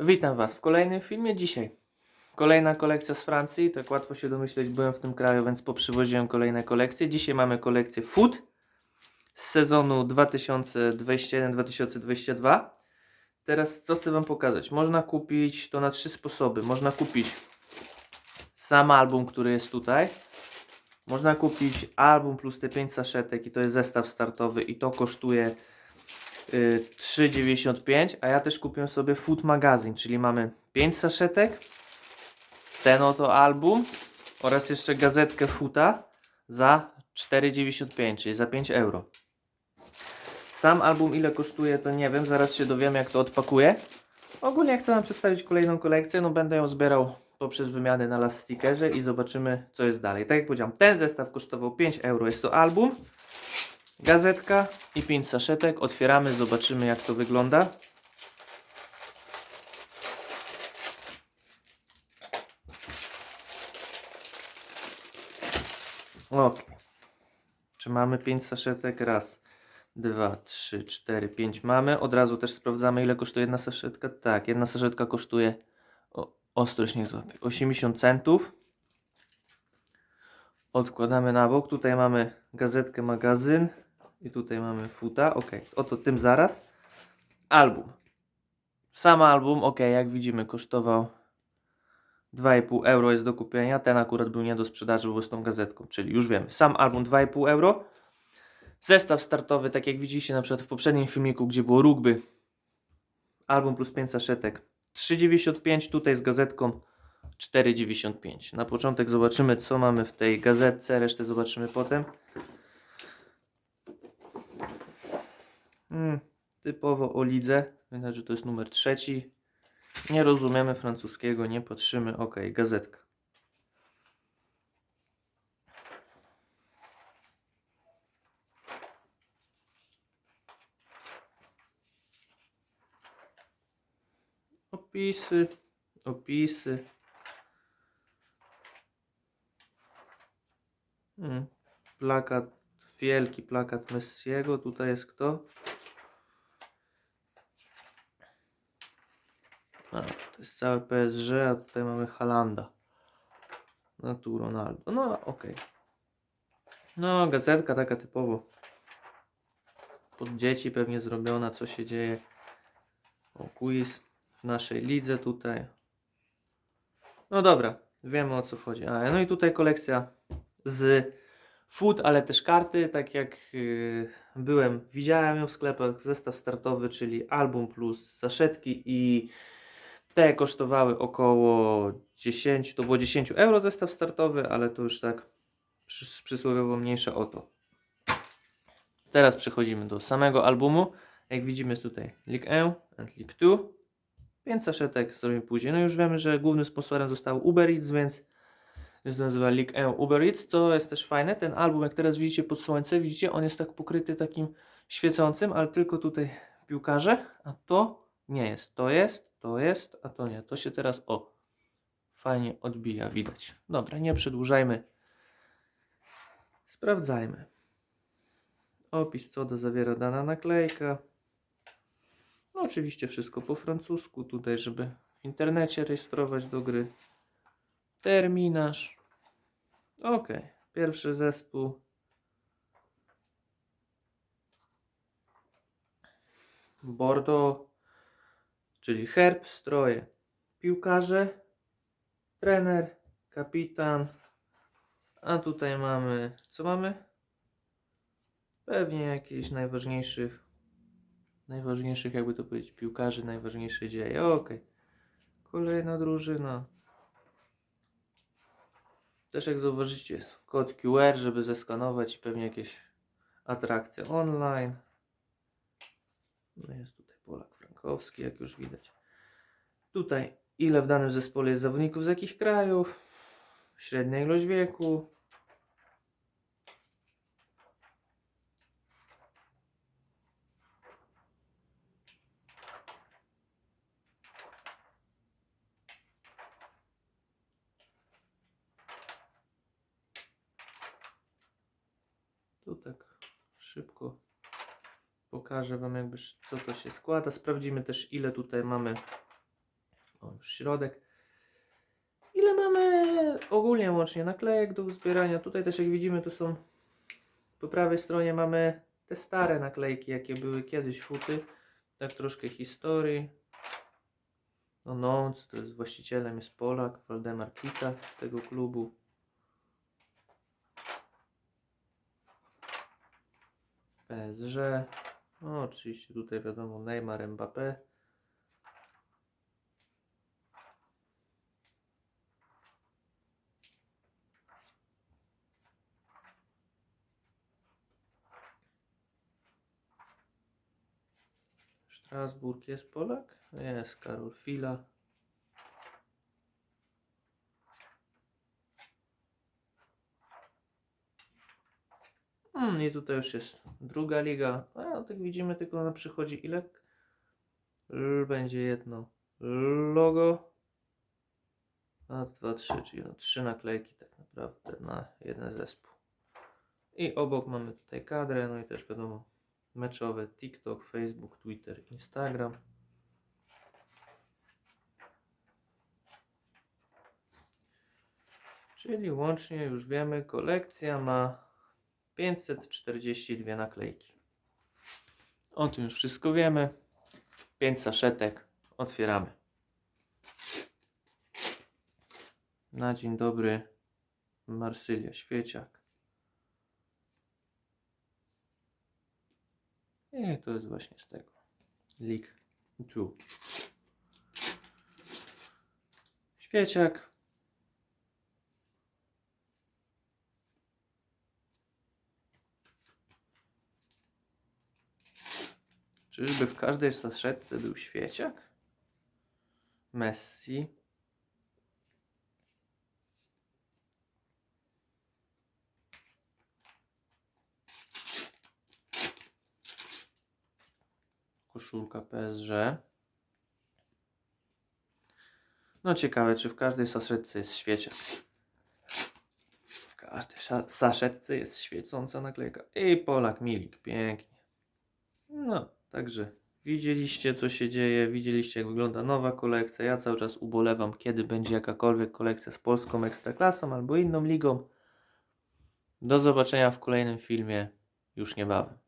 Witam Was w kolejnym filmie dzisiaj. Kolejna kolekcja z Francji, tak łatwo się domyśleć, byłem w tym kraju, więc poprzywoziłem kolejne kolekcje. Dzisiaj mamy kolekcję Food z sezonu 2021-2022. Teraz co chcę Wam pokazać? Można kupić to na trzy sposoby. Można kupić sam album, który jest tutaj. Można kupić album plus te 5 saszetek i to jest zestaw startowy i to kosztuje 3,95, a ja też kupiłem sobie Food Magazine, czyli mamy 5 saszetek, ten oto album oraz jeszcze gazetkę Foota za 4,95, czyli za 5 euro. Sam album ile kosztuje to nie wiem, zaraz się dowiemy jak to odpakuję. Ogólnie chcę Wam przedstawić kolejną kolekcję, no będę ją zbierał poprzez wymiany na last stickerze i zobaczymy co jest dalej. Tak jak powiedziałem, ten zestaw kosztował 5 euro, jest to album, gazetka i 5 saszetek. Otwieramy, zobaczymy jak to wygląda. Ok. Czy mamy 5 saszetek? Raz, dwa, trzy, cztery, pięć mamy. Od razu też sprawdzamy ile kosztuje jedna saszetka. Tak, jedna saszetka kosztuje o, ostrość nie złapie. 80 centów. Odkładamy na bok. Tutaj mamy gazetkę, magazyn. I tutaj mamy futa. Ok, oto tym zaraz. Album. Sam album, ok, jak widzimy, kosztował 2,5 euro jest do kupienia. Ten akurat był nie do sprzedaży, bo z tą gazetką, czyli już wiemy. Sam album 2,5 euro. Zestaw startowy, tak jak widzieliście na przykład w poprzednim filmiku, gdzie było rugby. Album plus 5 saszetek 3,95. Tutaj z gazetką 4,95. Na początek zobaczymy, co mamy w tej gazetce, resztę zobaczymy potem. Hmm, typowo o lidze. Widać, że to jest numer trzeci. Nie rozumiemy francuskiego, nie patrzymy. Ok, gazetka. Opisy, opisy. Hmm. Plakat, wielki plakat Messiego. Tutaj jest kto? A, to jest całe PSG, a tutaj mamy Halanda. No tu Ronaldo. No okej. No gazetka taka typowo pod dzieci pewnie zrobiona, co się dzieje. O quiz w naszej lidze tutaj. No dobra, wiemy o co chodzi. A, no i tutaj kolekcja z food, ale też karty, tak jak yy, byłem, widziałem ją w sklepach, zestaw startowy, czyli album plus zaszetki i te kosztowały około 10, to było 10 euro zestaw startowy, ale to już tak przys- przysłowiowo mniejsze o to. Teraz przechodzimy do samego albumu. Jak widzimy jest tutaj League 1 and League 2. Więc saszetek zrobimy później. No już wiemy, że głównym sponsorem został Uber Eats, więc jest nazywa League 1 Uber Eats, co jest też fajne. Ten album, jak teraz widzicie pod słońce, widzicie, on jest tak pokryty takim świecącym, ale tylko tutaj piłkarze, a to nie jest. To jest, to jest, a to nie. To się teraz, o, fajnie odbija, widać. Dobra, nie przedłużajmy. Sprawdzajmy. Opis, co do zawiera dana naklejka. No, oczywiście wszystko po francusku, tutaj, żeby w internecie rejestrować do gry. Terminarz. Ok, pierwszy zespół. Bordeaux, czyli herb, stroje, piłkarze, trener, kapitan, a tutaj mamy, co mamy? Pewnie jakichś najważniejszych, najważniejszych, jakby to powiedzieć, piłkarzy, najważniejsze dzieje. Okej. Kolejna drużyna. Też jak zauważycie, jest kod QR, żeby zeskanować i pewnie jakieś atrakcje online. No jest tutaj Polak Frankowski, jak już widać. Tutaj ile w danym zespole jest zawodników z jakich krajów, średnia ilość wieku. Tu tak szybko pokażę Wam jakby co to się składa. Sprawdzimy też ile tutaj mamy O, już środek. Ile mamy ogólnie łącznie naklejek do zbierania? Tutaj też jak widzimy, tu są po prawej stronie mamy te stare naklejki, jakie były kiedyś huty. Tak troszkę historii. No Nąc, to jest właścicielem jest Polak, Waldemar Kita z tego klubu. PSG. No oczywiście tutaj wiadomo Neymar, Mbappé. Strasburg jest Polak? Jest Karol Fila. Hmm, I tutaj już jest druga liga. A tak widzimy tylko na przychodzi ile? L będzie jedno logo. Raz, dwa, trzy, czyli no, trzy naklejki tak naprawdę na jeden zespół. I obok mamy tutaj kadrę, no i też wiadomo meczowe TikTok, Facebook, Twitter, Instagram. Czyli łącznie już wiemy, kolekcja ma 542 naklejki. O tym już wszystko wiemy. 5 saszetek. Otwieramy. Na dzień dobry. Marsylia Świeciak. I to jest właśnie z tego. League 2. Świeciak. Czyżby w każdej saszetce był świeciak? Messi. Koszulka PSG. No ciekawe, czy w każdej saszetce jest świeciak. W każdej saszetce jest świecąca naklejka. I Polak Milik, pięknie. No, także widzieliście co się dzieje, widzieliście jak wygląda nowa kolekcja. Ja cały czas ubolewam, kiedy będzie jakakolwiek kolekcja z polską ekstraklasą albo inną ligą. Do zobaczenia w kolejnym filmie już niebawem.